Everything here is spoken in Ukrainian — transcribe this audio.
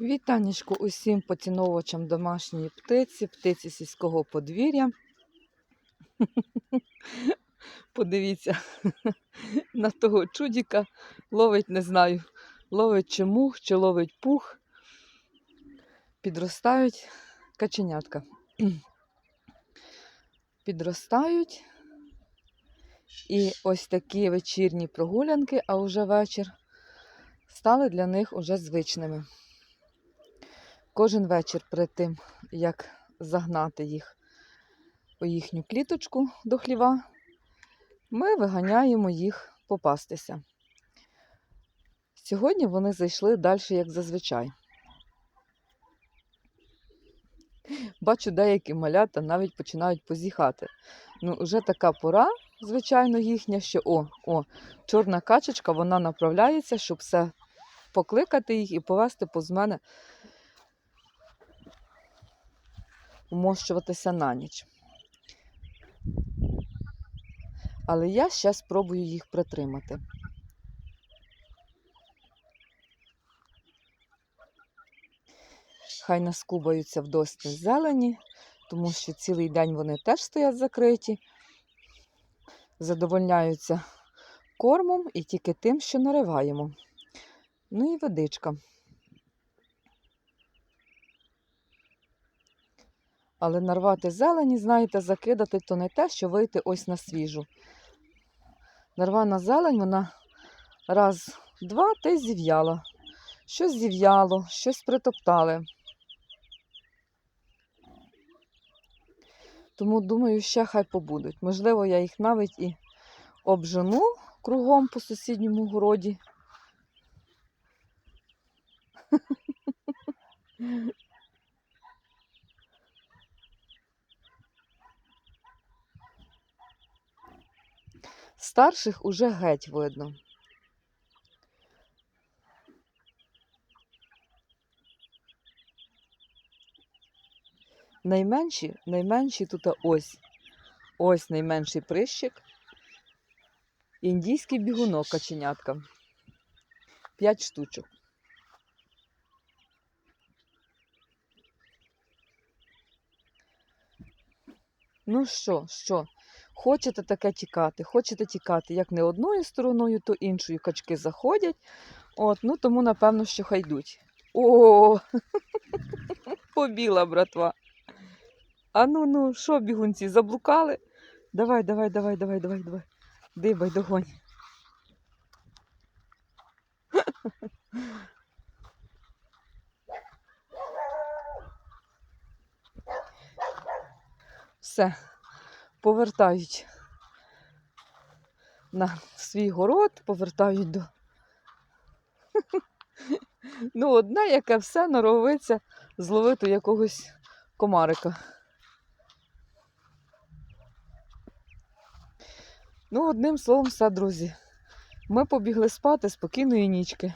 Вітанечко усім поціновувачам домашньої птиці, птиці сільського подвір'я. Подивіться на того чудіка. Ловить, не знаю, ловить чи мух, чи ловить пух. Підростають каченятка. Підростають. І ось такі вечірні прогулянки, а вже вечір, стали для них уже звичними. Кожен вечір перед тим, як загнати їх у їхню кліточку до хліва, ми виганяємо їх попастися. Сьогодні вони зайшли далі, як зазвичай. Бачу, деякі малята навіть починають позіхати. Ну, вже така пора, звичайно, їхня, що о, о, чорна качечка, вона направляється, щоб все покликати їх і повести поз мене вмощуватися на ніч. Але я ще спробую їх притримати. Хай наскубаються вдосталь зелені, тому що цілий день вони теж стоять закриті, задовольняються кормом і тільки тим, що нариваємо. Ну і водичка. Але нарвати зелені, знаєте, закидати то не те, що вийти ось на свіжу. Нарвана зелень, вона раз, два, та й зів'яла. Щось зів'яло, щось притоптали. Тому, думаю, ще хай побудуть. Можливо, я їх навіть і обжену кругом по сусідньому городі. Старших уже геть видно. Найменші, найменші тут ось. Ось найменший прищик. Індійський бігунок каченятка. П'ять штучок. Ну що, що? Хочете таке тікати, хочете тікати, як не одною стороною, то іншою качки заходять. От, ну тому, напевно, що хай йдуть. О, побіла, братва. А ну ну, що, бігунці, заблукали? Давай, давай, давай, давай, давай, давай. Дибай, догонь. Все, повертають на свій город, повертають до. Ну, одна, яке все норовиться зловити якогось комарика. Ну, одним словом, все, друзі. Ми побігли спати спокійної нічки.